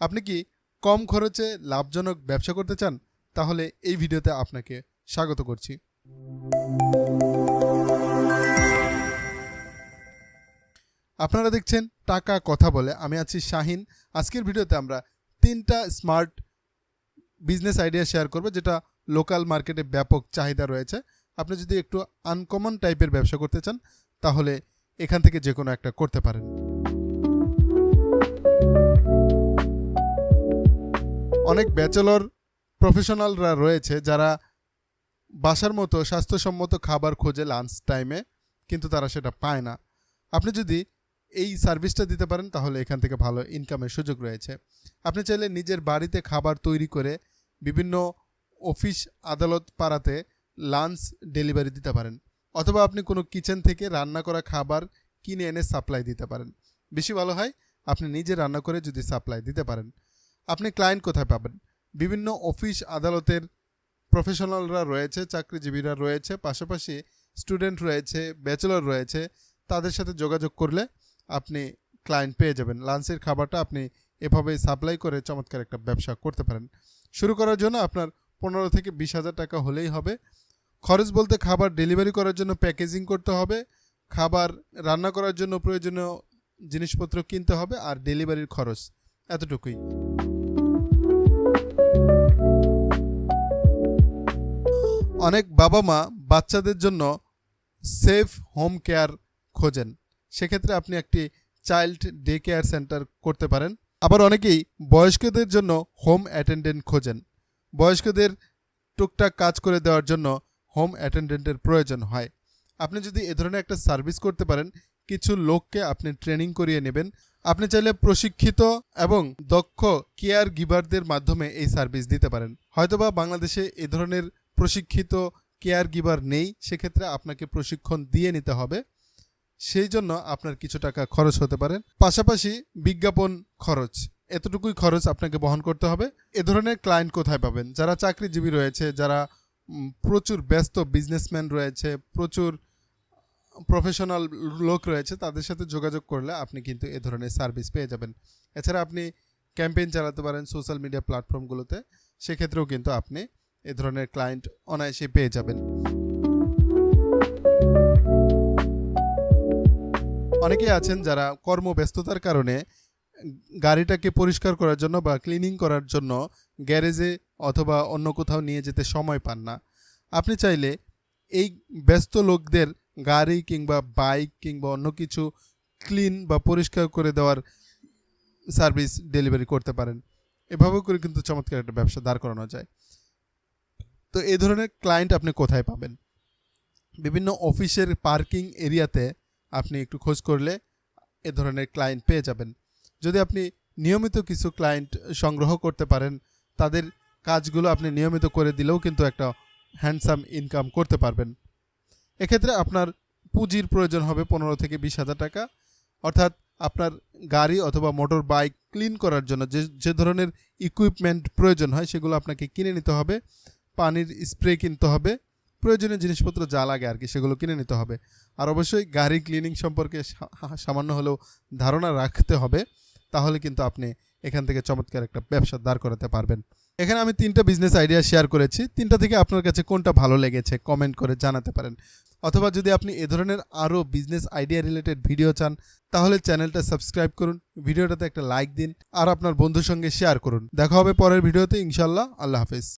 আপনি কি কম খরচে লাভজনক ব্যবসা করতে চান? তাহলে এই ভিডিওতে আপনাকে স্বাগত করছি। আপনারা দেখছেন টাকা কথা বলে। আমি আছি শাহিন। আজকের ভিডিওতে আমরা তিনটা স্মার্ট বিজনেস আইডিয়া শেয়ার করব, যেটা লোকাল মার্কেটে ব্যাপক চাহিদা রয়েছে। আপনি যদি একটু আনকমন টাইপের ব্যবসা করতে চান, তাহলে এখান থেকে যে কোনো একটা করতে পারেন। অনেক ব্যাচেলর প্রফেশনালরা রয়েছে যারা বাসার মতো স্বাস্থ্যসম্মত খাবার খোঁজে লাঞ্চ টাইমে কিন্তু তারা সেটা পায় না। আপনি যদি এই সার্ভিসটা দিতে পারেন, তাহলে এখান থেকে ভালো ইনকামের সুযোগ রয়েছে। আপনি চাইলে নিজের বাড়িতে খাবার তৈরি করে বিভিন্ন অফিস আদালত পাড়াতে লাঞ্চ ডেলিভারি দিতে পারেন। অথবা আপনি কোনো কিচেন থেকে রান্না করা খাবার কিনে এনে সাপ্লাই দিতে পারেন। বেশি ভালো হয়, আপনি নিজে রান্না করে যদি সাপ্লাই দিতে পারেন। আপনি ক্লায়েন্ট কোথায় পাবেন? বিভিন্ন অফিস আদালতের প্রফেশনালরা রয়েছে, চাকরিজীবীরা রয়েছে, পাশাপাশি স্টুডেন্ট রয়েছে ব্যাচেলর রয়েছে, তাদের সাথে যোগাযোগ করলে আপনি ক্লায়েন্ট পেয়ে যাবেন। লাঞ্চের খাবারটা আপনি এভাবে সাপ্লাই করে চমৎকার একটা ব্যবসা করতে পারেন। শুরু করার জন্য আপনার পনেরো থেকে বিশ হাজার টাকা হলেই হবে। খরচ বলতে খাবার ডেলিভারি করার জন্য প্যাকেজিং করতে হবে, খাবার রান্না করার জন্য প্রয়োজনীয় জিনিসপত্র কিনতে হবে, আর ডেলিভারির খরচ এতটুকুই। অনেক বাবা মা বাচ্চাদের জন্য সেফ হোম কেয়ার খোঁজেন। সেক্ষেত্রে আপনি একটি চাইল্ড ডে কেয়ার সেন্টার করতে পারেন। আবার অনেকেই বয়স্কদের জন্য হোম অ্যাটেন্ডেন্ট খোঁজেন। বয়স্কদের টুকটাক কাজ করে দেওয়ার জন্য হোম অ্যাটেন্ডেন্টের প্রয়োজন হয়। আপনি যদি এ ধরনের একটা সার্ভিস করতে পারেন, কিছু লোককে আপনি ট্রেনিং করিয়ে নেবেন। আপনি চাইলে প্রশিক্ষিত এবং দক্ষ কেয়ার গিভারদের মাধ্যমে এই সার্ভিস দিতে পারেন। হয়তোবা বাংলাদেশে এ ধরনের প্রশিক্ষিত কেয়ার গিভার নেই, সেক্ষেত্রে আপনাকে প্রশিক্ষণ দিয়ে নিতে হবে। সেই জন্য আপনার কিছু টাকা খরচ হতে পারে। পাশাপাশি বিজ্ঞাপন খরচ, এতটুকুই খরচ আপনাকে বহন করতে হবে। এ ধরনের ক্লায়েন্ট কোথায় পাবেন? যারা চাকরিজীবী রয়েছে, যারা প্রচুর ব্যস্ত বিজনেসম্যান রয়েছে, প্রচুর প্রফেশনাল লোক রয়েছে, তাদের সাথে যোগাযোগ করলে আপনি কিন্তু এ ধরনের সার্ভিস পেয়ে যাবেন। এছাড়া আপনি ক্যাম্পেইন চালাতে পারেন সোশ্যাল মিডিয়া প্ল্যাটফর্মগুলোতে সেক্ষেত্রেও কিন্তু আপনি এ ধরনের ক্লায়েন্ট অনায়াসে পেয়ে যাবেন। অনেকে আছেন যারা কর্মব্যস্ততার কারণে গাড়িটাকে পরিষ্কার করার জন্য বা ক্লিনিং করার জন্য গ্যারেজে অথবা অন্য কোথাও নিয়ে যেতে সময় পান না। আপনি চাইলে এই ব্যস্ত লোকদের গাড়ি কিংবা বাইক কিংবা অন্য কিছু ক্লিন বা পরিষ্কার করে দেওয়ার সার্ভিস ডেলিভারি করতে পারেন। এভাবে করে কিন্তু চমৎকার একটা ব্যবসা দাঁড় করানো যায়। তো এই ধরনের ক্লায়েন্ট আপনি কোথায় পাবেন? বিভিন্ন অফিসের পার্কিং এরিয়াতে আপনি একটু খোঁজ করলে এ ধরনের ক্লায়েন্ট পেয়ে যাবেন। যদি আপনি নিয়মিত কিছু ক্লায়েন্ট সংগ্রহ করতে পারেন, তাদের কাজগুলো আপনি নিয়মিত করে দিলেও কিন্তু একটা হ্যান্ডসাম ইনকাম করতে পারবেন। এক্ষেত্রে আপনার পুঁজির প্রয়োজন হবে পনেরো থেকে বিশ হাজার টাকা। অর্থাৎ আপনার গাড়ি অথবা মোটর বাইক ক্লিন করার জন্য যে যে ধরনের ইকুইপমেন্ট প্রয়োজন হয়, সেগুলো আপনাকে কিনে নিতে হবে। পানির স্প্রে কিনতে হবে। প্রয়োজনীয় জিনিসপত্র যা লাগে আর কি, সেগুলো কিনে নিতে হবে। আর অবশ্যই গাড়ি ক্লিনিং সম্পর্কে সামান্য হলেও ধারণা রাখতে হবে, তাহলে কিন্তু আপনি এখান থেকে চমৎকার একটা ব্যবসা দাঁড় করাতে পারবেন। এখানে আমি তিনটা বিজনেস আইডিয়া শেয়ার করেছি। তিনটা থেকে আপনার কাছে কোনটা ভালো লেগেছে কমেন্ট করে জানাতে পারেন। অথবা যদি আপনি এ ধরনের আরও বিজনেস আইডিয়া রিলেটেড ভিডিও চান, তাহলে চ্যানেলটা সাবস্ক্রাইব করুন ভিডিওটাতে একটা লাইক দিন, আর আপনার বন্ধুর সঙ্গে শেয়ার করুন। দেখা হবে পরের ভিডিওতে ইনশাল্লাহ আল্লাহ হাফেজ।